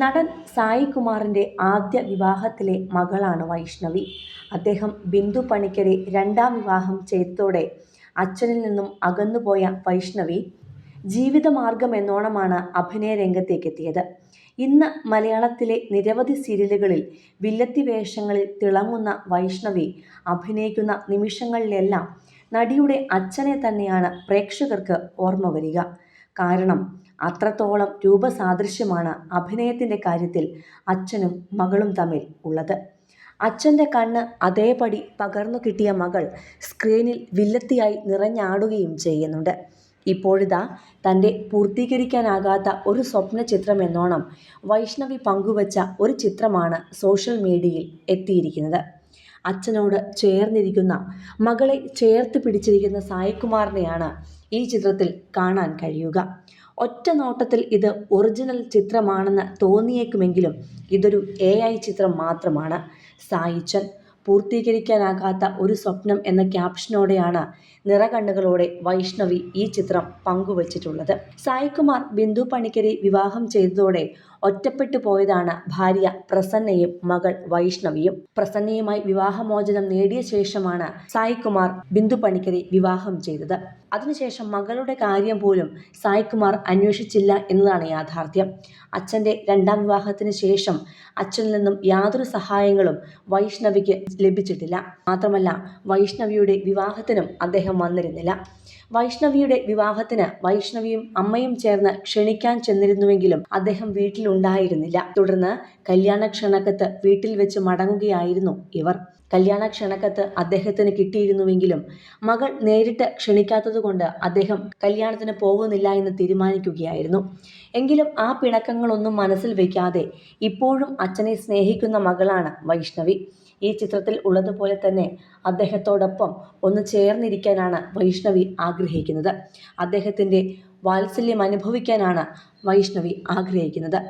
നടൻ സായി കുമാറിന്റെ ആദ്യ വിവാഹത്തിലെ മകളാണ് വൈഷ്ണവി. അദ്ദേഹം ബിന്ദു പണിക്കരെ രണ്ടാം വിവാഹം ചെയ്തതോടെ അച്ഛനിൽ നിന്നും അകന്നുപോയ വൈഷ്ണവി ജീവിതമാർഗം എന്നോണമാണ് അഭിനയ രംഗത്തേക്ക് എത്തിയത് ഇന്ന് മലയാളത്തിലെ നിരവധി സീരിയലുകളിൽ വില്ലത്തി വേഷങ്ങളിൽ തിളങ്ങുന്ന വൈഷ്ണവി അഭിനയിക്കുന്ന നിമിഷങ്ങളിലെല്ലാം നടിയുടെ അച്ഛനെ തന്നെയാണ് പ്രേക്ഷകർക്ക് ഓർമ്മ വരിക. കാരണം അത്രത്തോളം രൂപസാദൃശ്യമാണ് അഭിനയത്തിന്റെ കാര്യത്തിൽ അച്ഛനും മകളും തമ്മിൽ ഉള്ളത്. അച്ഛന്റെ കണ്ണ് അതേപടി പകർന്നു കിട്ടിയ മകൾ സ്ക്രീനിൽ വില്ലത്തിയായി നിറഞ്ഞാടുകയും ചെയ്യുന്നുണ്ട്. ഇപ്പോഴിതാ തന്റെ പൂർത്തീകരിക്കാനാകാത്ത ഒരു സ്വപ്ന ചിത്രമെന്നോണം വൈഷ്ണവി പങ്കുവച്ച ഒരു ചിത്രമാണ് സോഷ്യൽ മീഡിയയിൽ എത്തിയിരിക്കുന്നത്. അച്ഛനോട് ചേർന്നിരിക്കുന്ന മകളെ ചേർത്ത് പിടിച്ചിരിക്കുന്ന സായികുമാറിനെയാണ് ഈ ചിത്രത്തിൽ കാണാൻ കഴിയുക. ഒറ്റ നോട്ടത്തിൽ ഇത് ഒറിജിനൽ ചിത്രമാണെന്ന് തോന്നിയേക്കുമെങ്കിലും ഇതൊരു എ ഐ ചിത്രം മാത്രമാണ്. സായിച്ചൻ പൂർത്തീകരിക്കാനാകാത്ത ഒരു സ്വപ്നം എന്ന ക്യാപ്ഷനോടെയാണ് നിറകണ്ണുകളോടെ വൈഷ്ണവി ഈ ചിത്രം പങ്കുവച്ചിട്ടുള്ളത്. സായികുമാർ ബിന്ദു പണിക്കരെ വിവാഹം ചെയ്തതോടെ ഒറ്റപ്പെട്ടു പോയതാണ് ഭാര്യ പ്രസന്നയും മകൾ വൈഷ്ണവിയും. പ്രസന്നയുമായി വിവാഹമോചനം നേടിയ ശേഷമാണ് സായികുമാർ ബിന്ദു പണിക്കരെ വിവാഹം ചെയ്തത്. അതിനുശേഷം മകളുടെ കാര്യം പോലും സായ്കുമാർ അന്വേഷിച്ചില്ല എന്നതാണ് യാഥാർത്ഥ്യം. അച്ഛന്റെ രണ്ടാം വിവാഹത്തിന് ശേഷം അച്ഛനിൽ നിന്നും യാതൊരു സഹായങ്ങളും വൈഷ്ണവിക്ക് ലഭിച്ചിട്ടില്ല. മാത്രമല്ല വൈഷ്ണവിയുടെ വിവാഹത്തിനും അദ്ദേഹം വന്നിരുന്നില്ല. വൈഷ്ണവിയുടെ വിവാഹത്തിന് വൈഷ്ണവിയും അമ്മയും ചേർന്ന് ക്ഷണിക്കാൻ ചെന്നിരുന്നുവെങ്കിലും അദ്ദേഹം വീട്ടിലുണ്ടായിരുന്നില്ല. തുടർന്ന് കല്യാണ ക്ഷണക്കത്ത് വീട്ടിൽ വെച്ച് മടങ്ങുകയായിരുന്നു ഇവർ. കല്യാണ ക്ഷണക്കത്ത് അദ്ദേഹത്തിന് കിട്ടിയിരുന്നുവെങ്കിലും മകൾ നേരിട്ട് ക്ഷണിക്കാത്തതുകൊണ്ട് അദ്ദേഹം കല്യാണത്തിന് പോകുന്നില്ല എന്ന് തീരുമാനിക്കുകയായിരുന്നു. എങ്കിലും ആ പിണക്കങ്ങളൊന്നും മനസ്സിൽ വയ്ക്കാതെ ഇപ്പോഴും അച്ഛനെ സ്നേഹിക്കുന്ന മകളാണ് വൈഷ്ണവി. ഈ ചിത്രത്തിൽ ഉള്ളതുപോലെ തന്നെ അദ്ദേഹത്തോടൊപ്പം ഒന്ന് ചേർന്നിരിക്കാനാണ് വൈഷ്ണവി ആഗ്രഹിക്കുന്നത്. അദ്ദേഹത്തിന്റെ വാത്സല്യം അനുഭവിക്കാനാണ് വൈഷ്ണവി ആഗ്രഹിക്കുന്നത്.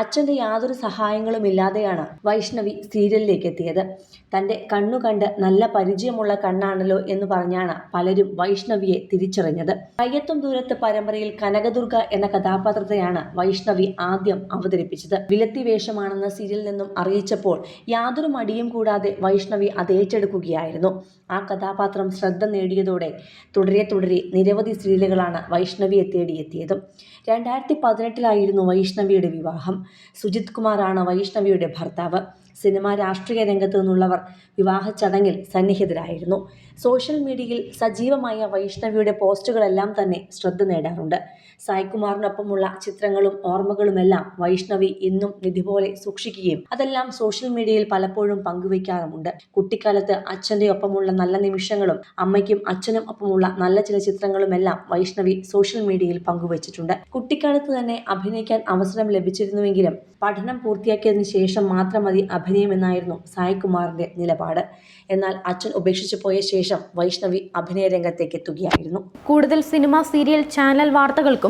അച്ഛന്റെ യാതൊരു സഹായങ്ങളുമില്ലാതെയാണ് വൈഷ്ണവി സീരിയലിലേക്ക് എത്തിയത്. തന്റെ കണ്ണു കണ്ട് നല്ല പരിചയമുള്ള കണ്ണാണല്ലോ എന്ന് പറഞ്ഞാണ് പലരും വൈഷ്ണവിയെ തിരിച്ചറിഞ്ഞത്. കയ്യത്തും ദൂരത്ത് പരമ്പരയിൽ കനകദുർഗ എന്ന കഥാപാത്രത്തെയാണ് വൈഷ്ണവി ആദ്യം അവതരിപ്പിച്ചത്. വിലത്തി വേഷമാണെന്ന് സീരിയലിൽ നിന്നും അറിയിച്ചപ്പോൾ യാതൊരു മടിയും കൂടാതെ വൈഷ്ണവി അത് ഏറ്റെടുക്കുകയായിരുന്നു. ആ കഥാപാത്രം ശ്രദ്ധ നേടിയതോടെ തുടരെ തുടരെ നിരവധി സീരിയലുകളാണ് വൈഷ്ണവിയെ തേടിയെത്തിയതും. രണ്ടായിരത്തി പതിനെട്ടിലായിരുന്നു വൈഷ്ണവിയുടെ വിവാഹം. സുജിത് കുമാറാണ് വൈഷ്ണവിയുടെ ഭർത്താവ്. സിനിമ രാഷ്ട്രീയ രംഗത്തു നിന്നുള്ളവർ വിവാഹ ചടങ്ങിൽ സന്നിഹിതരായിരുന്നു. സോഷ്യൽ മീഡിയയിൽ സജീവമായ വൈഷ്ണവിയുടെ പോസ്റ്റുകളെല്ലാം തന്നെ ശ്രദ്ധ നേടാറുണ്ട്. സായ്കുമാറിനൊപ്പമുള്ള ചിത്രങ്ങളും ഓർമ്മകളുമെല്ലാം വൈഷ്ണവി ഇന്നും നിധി പോലെ സൂക്ഷിക്കുകയും അതെല്ലാം സോഷ്യൽ മീഡിയയിൽ പലപ്പോഴും പങ്കുവയ്ക്കാറുമുണ്ട്. കുട്ടിക്കാലത്ത് അച്ഛന്റെ ഒപ്പമുള്ള നല്ല നിമിഷങ്ങളും അമ്മയ്ക്കും അച്ഛനും ഒപ്പമുള്ള നല്ല ചില ചിത്രങ്ങളുമെല്ലാം വൈഷ്ണവി സോഷ്യൽ മീഡിയയിൽ പങ്കുവച്ചിട്ടുണ്ട്. കുട്ടിക്കാലത്ത് തന്നെ അഭിനയിക്കാൻ അവസരം ലഭിച്ചിരുന്നുവെങ്കിലും പഠനം പൂർത്തിയാക്കിയതിനു ശേഷം മാത്രം മതി അഭിനയം എന്നായിരുന്നു സായ്കുമാറിന്റെ നിലപാട്. എന്നാൽ അച്ഛൻ ഉപേക്ഷിച്ചു പോയ ശേഷം വൈഷ്ണവി അഭിനയ രംഗത്തേക്ക് എത്തുകയായിരുന്നു കൂടുതൽ സിനിമ സീരിയൽ ചാനൽ വാർത്തകൾക്കും